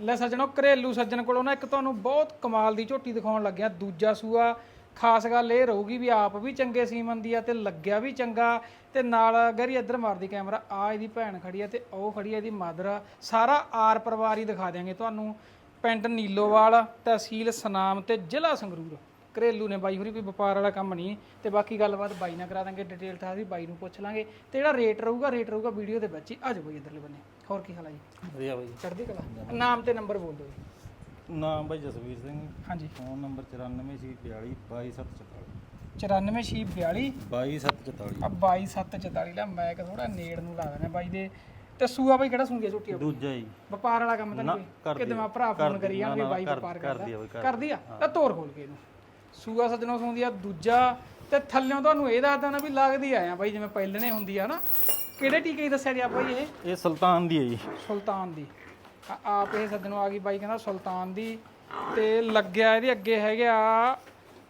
ਲੈ ਸੱਜਣੋ, ਘਰੇਲੂ ਸੱਜਣ ਕੋਲੋਂ ਨਾ ਇੱਕ ਤੁਹਾਨੂੰ ਬਹੁਤ ਕਮਾਲ ਦੀ ਝੋਟੀ ਦਿਖਾਉਣ ਲੱਗਿਆ, ਦੂਜਾ ਸੂਆ। ਖਾਸ ਗੱਲ ਇਹ ਰਹੂਗੀ ਵੀ ਆਪ ਵੀ ਚੰਗੇ ਸੀਮਨ ਦੀ ਆ ਤੇ ਲੱਗਿਆ ਵੀ ਚੰਗਾ। ਤੇ ਨਾਲ ਗਰੀ ਇੱਧਰ ਮਾਰਦੀ ਕੈਮਰਾ, ਆ ਇਹਦੀ ਭੈਣ ਖੜੀ ਆ ਤੇ ਉਹ ਖੜੀ ਆ ਇਹਦੀ ਮਦਰ ਸਾਰਾ ਆਰ ਪਰਿਵਾਰ ਹੀ ਦਿਖਾ ਦਿਆਂਗੇ ਤੁਹਾਨੂੰ। ਪਿੰਡ ਨੀਲੋਵਾਲ, ਤਹਿਸੀਲ ਸਨਾਮ ਤੇ ਜ਼ਿਲ੍ਹਾ ਸੰਗਰੂਰ। ਘਰੇਲੂ ਨੇ ਬਾਈ ਹੋਰੀ ਕੋਈ ਵਪਾਰ ਵਾਲਾ ਕੰਮ ਨਹੀਂ ਤੇ ਬਾਕੀ ਗੱਲਬਾਤ ਬਾਈ ਨਾਲ ਕਰਾ ਦਾਂਗੇ ਡਿਟੇਲ ਤਾਂ ਅਸੀਂ ਬਾਈ ਨੂੰ ਪੁੱਛ ਲਾਂਗੇ। ਤੇ ਜਿਹੜਾ ਰੇਟ ਰਹੂਗਾ ਰੇਟ ਰਹੂਗਾ ਵੀਡੀਓ ਦੇ ਵਿੱਚ ਹੀ। ਆ ਜਾਓ ਬਾਈ ਇੱਧਰਲੇ ਬੰਨੇ। ਹੋਰ ਕੀ ਹਾਲ ਆ ਜੀ? ਵਧੀਆ ਬਾਈ। ਚੜ੍ਹਦੀ ਕਲਾ? ਨਾਮ ਤੇ ਨੰਬਰ ਬੋਲ ਦਿਓ ਜੀ। ਨਾਮ ਬਾਈ ਜਸਵੀਰ ਸਿੰਘ। ਹਾਂਜੀ। ਫੋਨ ਨੰਬਰ 94 ਸੀ 42 22744 9442 22744 ਆ 22744 ਲੈ ਮੈਂ ਕਿ ਥੋੜਾ ਨੇੜ ਨੂੰ ਲਾ ਦੇਣਾ ਬਾਈ ਦੇ। ਤੇ ਸੂਆ ਬਾਈ ਕਿਹੜਾ ਸੂੰਗੀ ਝੋਟੀ ਆਪਣੀ? ਦੂਜਾ ਹੀ ਵਪਾਰ ਵਾਲਾ ਕੰਮ ਤਾਂ ਨਹੀਂ ਕਿਤੇ ਮੈਂ ਭਰਾ ਫੋਨ ਕਰੀ ਜਾਣ ਵੀ ਬਾਈ ਵਪਾਰ ਕਰਦੀ। ਕਰਦੀ ਆ? ਤਾਂ ਤੋਰ ਖੋਲ ਕੇ ਇਹਨੂੰ। ਸੂਆ ਸੱਜਣੋਂ ਸੂੰਦੀ ਆ ਦੂਜਾ ਤੇ ਥੱਲਿਓਂ ਤੁਹਾਨੂੰ ਇਹ ਦੱਸਦਾ ਨਾ ਵੀ ਲੱਗਦੀ ਆਇਆ ਬਾਈ ਜਿਵੇਂ ਪਹਿਲਣੇ ਹੁੰਦੀ ਆ ਨਾ। ਕਿਹੜੇ ਟੀਕੇ ਦੀ ਦੱਸਿਆ ਜੀ ਆ ਬਾਈ ਇਹ? ਇਹ ਸੁਲਤਾਨ ਦੀ ਹੈ ਜੀ। ਸੁਲਤਾਨ ਦੀ। ਆ- ਆਪ ਇਹ ਸੱਜਣੋਂ ਆ ਗਈ ਬਾਈ ਕਹਿੰਦਾ ਸੁਲਤਾਨ ਦੀ। ਤੇ ਲੱਗਿਆ ਇਹਦੇ ਅੱਗੇ ਹੈਗਾ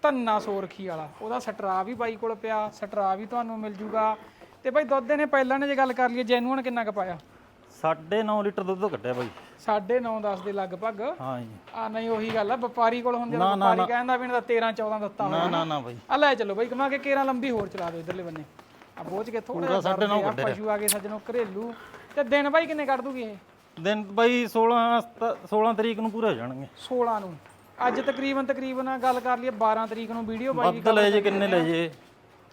ਧੰਨਾ ਸੋਰਖੀ ਵਾਲਾ। ਉਹਦਾ ਸਟਰਾ ਵੀ ਬਾਈ ਕੋਲ ਪਿਆ ਸਟਰਾ ਵੀ ਤੁਹਾਨੂੰ ਮਿਲ ਜੂਗਾ। ਤੇ ਬਾਈ ਦੁੱਧ ਨੇ ਪਹਿਲਾਂ ਨੇ ਜੇ ਗੱਲ ਕਰ ਲਈਏ ਜੈਨੂਅਨ ਕਿੰਨਾ ਕੁ ਪਾਇਆ? 9.5 ਲੀਟਰ ਦੁੱਧ ਕੱਢਿਆ ਬਾਈ। 9.5 10 ਦੇ ਲਗਭਗ। ਹਾਂ ਜੀ। ਆ ਨਹੀਂ ਉਹੀ ਗੱਲ ਆ ਵਪਾਰੀ ਕੋਲ ਹੁੰਦੇ ਆ ਵਪਾਰੀ ਕਹਿੰਦਾ ਵੀ ਇਹਨਾਂ ਦਾ 13 14 ਦਿੱਤਾ ਨਾ ਨਾ ਨਾ ਬਾਈ। ਆ ਲੈ ਚੱਲੋ ਬਾਈ ਕਮਾ ਕੇ ਕੇਰਾਂ ਲੰਬੀ ਹੋਰ ਚਲਾ ਦਿਓ ਇਧਰਲੇ ਬੰਨੇ। ਆ ਬੋਝ ਕੇ ਥੋੜਾ ਜਿਹਾ ਕਰਦੇ ਆ ਪਸ਼ੂ ਆ ਗਏ ਸੱਜਣੋ ਘਰੇਲੂ। ਤੇ ਦਿਨ ਬਾਈ ਕਿੰਨੇ ਕੱਢ ਦੂਗੀ ਇਹ? ਦਿਨ ਬਾਈ 16 ਸਤ- 16 ਤਰੀਕ ਨੂੰ ਪੂਰੇ ਹੋ ਜਾਣਗੇ। 16 ਨੂੰ। ਅੱਜ ਤਕਰੀਬਨ ਤਕਰੀਬਨ ਗੱਲ ਕਰ ਲਈਏ 12 ਤਰੀਕ ਨੂੰ ਵੀਡੀਓ ਬਾਈ ਲੈ ਜੇ ਕਿੰਨੇ ਲੈ ਜੇ।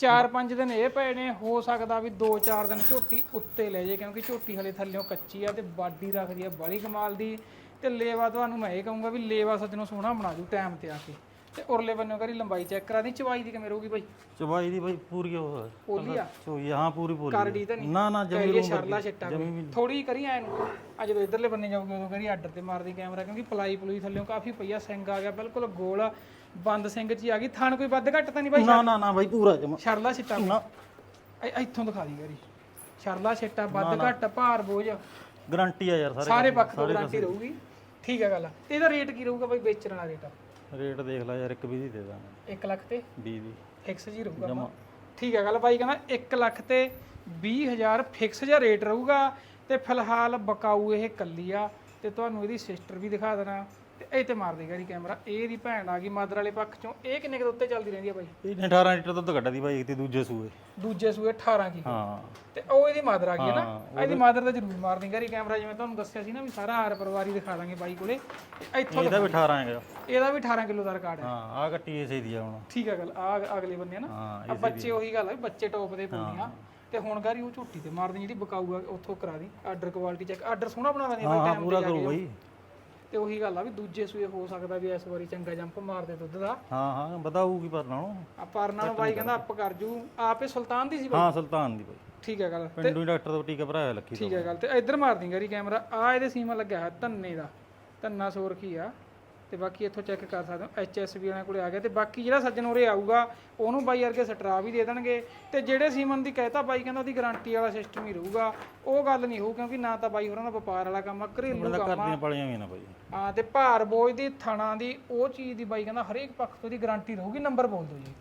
4-5 ਦਿਨ ਇਹ ਪਏ ਨੇ ਹੋ ਸਕਦਾ ਵੀ 2-4 ਦਿਨ ਝੋਟੀ ਉੱਤੇ ਲੈ ਜੇ ਕਿਉਂਕਿ ਝੋਟੀ ਹਲੇ ਥੱਲਿਓਂ ਕੱਚੀ ਆ ਤੇ ਬਾਡੀ ਰੱਖਦੀ ਆ ਬੜੀ ਕਮਾਲ ਦੀ। ਤੇ ਲੇਵਾ ਤੁਹਾਨੂੰ ਮੈਂ ਇਹ ਕਹੂੰਗਾ ਵੀ ਲੇਵਾ ਸੱਜਣੋਂ ਸੋਹਣਾ ਬਣਾ ਦੂ ਟਾਈਮ ਤੇ ਆ ਕੇ। ਤੇ ਉਰਲੇ ਬੰਨੋਂ ਕਰੀ ਲੰਬਾਈ ਚੈੱਕ ਕਰਾ ਦੀ ਚਵਾਈ ਦੀ ਕਿਵੇਂ ਰਹੂਗੀ ਬਾਈ? ਚਬਾਈ ਦੀ ਬਾਈ ਪੂਰੀ ਉਹ ਪੋਲੀ ਆ? ਚੋਈ ਹਾਂ ਪੂਰੀ ਪੂਰੀ ਕਰੜੀ ਤਾਂ ਨਹੀਂ? ਨਾ ਨਾ ਜਮੀ ਕਰੀਏ ਸ਼ਰਲਾ ਛੱਟਾ ਥੋੜੀ ਕਰੀ ਐ ਨੂੰ। ਆ ਜਦੋਂ ਇਧਰਲੇ ਬੰਨੇ ਜਾਊਗੀ ਉਦੋਂ ਕਰੀ ਆਰਡਰ ਤੇ ਮਾਰਦੀ ਕੈਮਰਾ ਕਿਉਂਕਿ ਪਲਾਈ ਪਲੂਈ ਥੱਲਿਓਂ ਕਾਫੀ ਪਈਆ ਸਿੰਘ ਆ ਗਿਆ ਬਿਲਕੁਲ ਗੋਲ ਬੰਦ ਸਿੰਘ ਹੀ ਆ ਗਈ ਥਣ ਕੋਈ ਵੱਧ ਘੱਟ ਤਾਂ ਨਹੀਂ ਬਾਈ? ਨਾ ਨਾ ਨਾ ਬਾਈ ਪੂਰਾ ਜਮਾ। ਸ਼ਰਲਾ ਛਿੱਟਾ ਨਾ। ਇ- ਇੱਥੋਂ ਦਿਖਾ ਦੀ ਗਰੀ ਸ਼ਰਲਾ ਛਿੱਟਾ ਵੱਧ ਘੱਟ ਭਾਰ ਬੋਝ। ਗਾਰੰਟੀ ਆ ਯਾਰ ਸਾਰੇ ਸਾਰੇ ਪੱਖ ਤੋਂ ਗਾਰੰਟੀ ਰਹੂਗੀ। ਠੀਕ ਹੈ ਗੱਲ ਤੇ ਇਹਦਾ ਰੇਟ ਕੀ ਰਹੂਗਾ ਬਾਈ ਵੇਚਣ ਵਾਲਾ ਰੇਟ ਰੇਟ ਦੇਖ ਲੈ ਯਾਰ ਇੱਕ ਵੀ ਦੀ ਦੇ ਦਾਂਗੇ। 1 ਲੱਖ ਤੇ? 20 ਦੀ। ਫਿਕਸ ਜੀ ਰਹੂਗਾ ਆਪਾਂ। ਠੀਕ ਹੈ ਗੱਲ ਬਾਈ ਕਹਿੰਦਾ 1 ਲੱਖ ਤੇ 20000 ਫਿਕਸ ਜਿਹਾ ਰੇਟ ਰਹੂਗਾ। ਤੇ ਫਿਲਹਾਲ ਬਕਾਊ ਇਹ ਕੱਲੀ ਆ। ਤੇ ਤੁਹਾਨੂੰ ਇਹਦੀ ਸਿਸਟਰ ਵੀ ਦਿਖਾ ਦੇਣਾ। ਤੇ ਇਹ ਤੇ ਮਾਰ ਦੇ ਗਰੀ ਕੈਮਰਾ ਇਹ ਇਹਦੀ ਭੈਣ ਆ ਗਈ ਮਦਰ ਵਾਲੇ ਪੱਖ ਚੋਂ। ਇਹ ਕਿੰਨੇ ਕੁ ਦੇ ਉੱਤੇ ਚੱਲਦੀ ਰਹਿੰਦੀ ਆ ਬਾਈ? ਇਹਨੇ 18 ਲੀਟਰ ਦੁੱਧ ਕੱਢਦੀ ਬਾਈ ਤੇ ਦੂਜੇ ਸੂਏ। ਦੂਜੇ ਸੂਏ 18 ਕੀ ਹਾਂ। ਤੇ ਉਹ ਇਹਦੀ ਮਾਦਰ ਆ ਗਈ ਹੈ ਨਾ। ਇਹਦੀ ਮਾਦਰ ਦਾ ਜ਼ਰੂਰ ਮਾਰ ਦਿੰਗਾ ਰੀ ਕੈਮਰਾ ਜਿਵੇਂ ਤੁਹਾਨੂੰ ਦੱਸਿਆ ਸੀ ਨਾ ਵੀ ਸਾਰਾ ਹਾਰ ਪਰਿਵਾਰ ਹੀ ਦਿਖਾ ਦਾਂਗੇ ਬਾਈ ਕੋਲੇ। ਤੇ ਇੱਥੋਂ ਇਹਦਾ ਵੀ 18 ਹੈਗਾ। ਇਹਦਾ ਵੀ 18 ਕਿਲੋ ਦਾ ਰਿਕਾਰਡ ਹੈ। ਹਾਂ ਆ ਕੱਟੀ ਇਸੇ ਦੀ ਆ ਹੁਣ। ਠੀਕ ਹੈ ਗੱਲ ਆ ਅਗਲੇ ਆ ਨਾ। ਹਾਂ ਆ ਬੱਚੇ ਉਹੀ ਗੱਲ ਹੈ ਬੱਚੇ ਟੌਪ ਦੇ ਪਾਉਂਦੇ ਆ ਤੇ ਹੁਣ ਗਾਰੀ ਉਹ ਝੋਟੀ ਤੇ ਮਾਰਦੀ ਜਿਹੜੀ ਬਕਾਊ ਆ ਉੱਥੋਂ ਕਰਾ ਦੀ। ਆਰਡਰ ਕੁਆਲਿਟੀ ਚੈੱਕ ਆਰਡਰ ਸੋਹਣਾ ਬਣਾ ਦਿੰਦੀ ਬਾਈ ਹਾਂ ਟਾਈਮ ਪੂਰਾ ਕਰੂ ਬਾਈ। ਤੇ ਉਹੀ ਗੱਲ ਆ ਵੀ ਦੂਜੇ ਸੂਏ ਹੋ ਸਕਦਾ ਵੀ ਇਸ ਵਾਰੀ ਚੰਗਾ ਜੰਪ ਮਾਰਦੇ ਦੁੱਧ ਦਾ। ਹਾਂ ਹਾਂ ਵਧਾਊਗੀ ਪਰ ਨਾਲੋਂ ਆ ਪਰ ਨਾਲ ਬਾਈ ਕਹਿੰਦਾ ਅੱਪ ਕਰ ਜੂ। ਆਪੇ ਸੁਲਤਾਨ ਦੀ ਸੀ ਬਾਈ? ਹਾਂ ਸੁਲਤਾਨ ਦੀ ਬਾਈ। ਠੀਕ ਹੈ ਗੱਲ। ਪਿੰਡੂ ਹੀ ਡਾਕਟਰ ਤੋਂ ਟੀਕਾ ਭਰਾਇਆ ਲੱਖੀ ਤੋਂ। ਠੀਕ ਹੈ ਗੱਲ। ਤੇ ਇੱਧਰ ਮਾਰ ਦੀ ਗਰੀ ਕੈਮਰਾ। ਆ ਇਹਦੇ ਸੀਮਾ ਲੱਗਿਆ ਹੈ ਧੰਨੇ ਦਾ। ਧੰਨਾ ਸੋਰਖੀ ਆ। ਤੇ ਬਾਕੀ ਇੱਥੋਂ ਚੈੱਕ ਕਰ ਸਕਦੇ ਹੋ ਐਚਐਸਬੀ ਵਾਲਿਆਂ ਕੋਲੇ ਆ ਗਿਆ ਤੇ ਬਾਕੀ ਜਿਹੜਾ ਸੱਜਣ ਉਰੇ ਆਊਗਾ ਉਹਨੂੰ ਬਾਈ ਵਰਗੇ ਸਟਰਾ ਵੀ ਦੇ ਦੇਣਗੇ। ਤੇ ਜਿਹੜੇ ਸੀਮਨ ਦੀ ਕਹਿਤਾ ਬਾਈ ਕਹਿੰਦਾ ਉਹਦੀ ਗਾਰੰਟੀ ਵਾਲਾ ਸਿਸਟਮ ਹੀ ਰਹੂਗਾ ਉਹ ਗੱਲ ਨਹੀਂ ਹੋਊ ਕਿਉਂਕਿ ਨਾ ਤਾਂ ਬਾਈ ਹੋਰਾਂ ਦਾ ਵਪਾਰ ਵਾਲਾ ਕੰਮ ਆ ਘਰੇਲੂ ਕੰਮ ਆ। ਕਰਦੀਆਂ ਪਲੀਆਂ ਵੀ ਨਾ ਬਾਈ। ਆ ਤੇ ਭਾਰ ਬੋਝ ਦੀ ਥਣਾ ਦੀ ਉਹ ਚੀਜ਼ ਦੀ ਬਾਈ ਕਹਿੰਦਾ ਹਰੇਕ ਪੱਖ ਤੋਂ ਦੀ ਗਾਰੰਟੀ ਰਹੂਗੀ ਨੰਬਰ ਬੋਲ ਦਿਓ ਜੀ।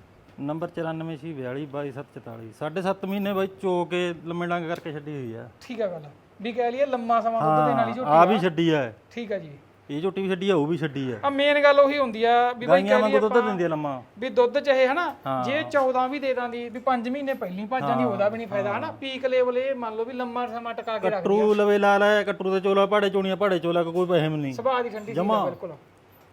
ਨੰਬਰ 94 ਸੀ 42 22744 ਸਾਢੇ ਸੱਤ ਮਹੀਨੇ ਬਾਈ ਚੋ ਕੇ ਲੰਮੇ ਡੰਗ ਕਰਕੇ ਛੱਡੀ ਹੋਈ ਆ। ਠੀਕ ਹੈ ਗੱਲ ਵੀ ਕਹਿ ਲਈਏ ਲੰਮਾ ਸਮਾਂ ਦੁੱਧ ਦੇਣ ਵਾਲੀ ਝੋਟੀ ਆ ਵੀ ਛੱਡੀ ਆ। ਠੀਕ ਹੈ ਜੀ। ਇਹ ਝੋਟੀ ਵੀ ਛੱਡੀ ਆ ਉਹ ਵੀ ਛੱਡੀ ਆ। ਆ ਮੇਨ ਗੱਲ ਉਹੀ ਹੁੰਦੀ ਆ ਵੀ ਬਾਈ ਗਾਈਆਂ ਵਾਂਗੂ ਲਈਏ ਦੁੱਧ ਦਿੰਦੀ ਆ ਲੰਮਾ। ਵੀ ਦੁੱਧ ਚਾਹੇ ਹਨਾ ਜੇ 14 ਵੀ ਦੇ ਦਾਂਦੀ ਵੀ 5 ਮਹੀਨੇ ਪਹਿਲੀ ਭਾਜਾਂ ਦੀ ਉਹਦਾ ਵੀ ਨਹੀਂ ਫਾਇਦਾ ਹਨਾ। ਪੀਕ ਲੈਵਲ ਇਹ ਮੰਨ ਲਓ ਵੀ ਲੰਮਾ ਸਮਾਂ ਟਕਾ ਕੇ ਰੱਖ ਕਟਰੂ ਲਵੇ ਲਾ ਲੈ ਕਟਰੂ ਤੇ ਚੋਲਾ ਪਾੜੇ ਚੋਣੀਆਂ ਪਾੜੇ ਚੋਲਾ ਕੋਈ ਪੈਸੇ ਵੀ ਨਹੀਂ। ਸੁਭਾਅ ਦੀ ਠੰਡੀ ਚੀਜ਼ ਆ ਬਿਲਕੁਲ।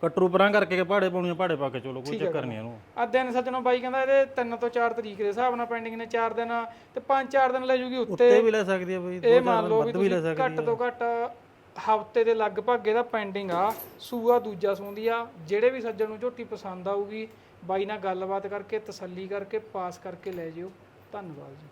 ਕਟਰੂ ਪਰਾਂ ਕਰਕੇ ਪਾੜੇ ਪਾਉਣੀਆਂ ਪਾੜੇ ਪਾ ਕੇ ਚਲੋ ਕੋਈ ਚੱਕਰ ਨਹੀਂ ਇਹਨੂੰ। ਆ ਦਿਨ ਸੱਜਣੋ ਬਾਈ ਕਹਿੰਦਾ ਇਹਦੇ 3 ਤੋਂ 4 ਤਰੀਕ ਦੇ ਹਿਸਾਬ ਨਾਲ ਪੈਂਡਿੰਗ ਨੇ 4 ਦਿਨ ਤੇ 5-4 ਦਿਨ ਲੈ ਜੂਗੀ ਉੱਤੇ। ਤੇ ਵੀ ਲੈ ਸਕਦੀ ਆ ਬਾਈ ਇਹ ਮੰਨ ਲਓ ਵੀ ਤੁਸੀਂ ਘੱਟ ਤੋਂ ਘੱਟ ਹਫ਼ਤੇ ਦੇ ਲਗਭਗ ਇਹਦਾ ਪੈਂਡਿੰਗ ਆ, ਸੂਆ ਦੂਜਾ ਸੂੰਦੀ ਆ, ਜਿਹੜੇ ਵੀ ਸੱਜਣ ਨੂੰ ਝੋਟੀ ਪਸੰਦ ਆਊਗੀ, ਬਾਈ ਨਾਲ ਗੱਲਬਾਤ ਕਰਕੇ, ਤਸੱਲੀ ਕਰਕੇ, ਪਾਸ ਕਰਕੇ ਲੈ ਜਿਓ। ਧੰਨਵਾਦ ਜੀ।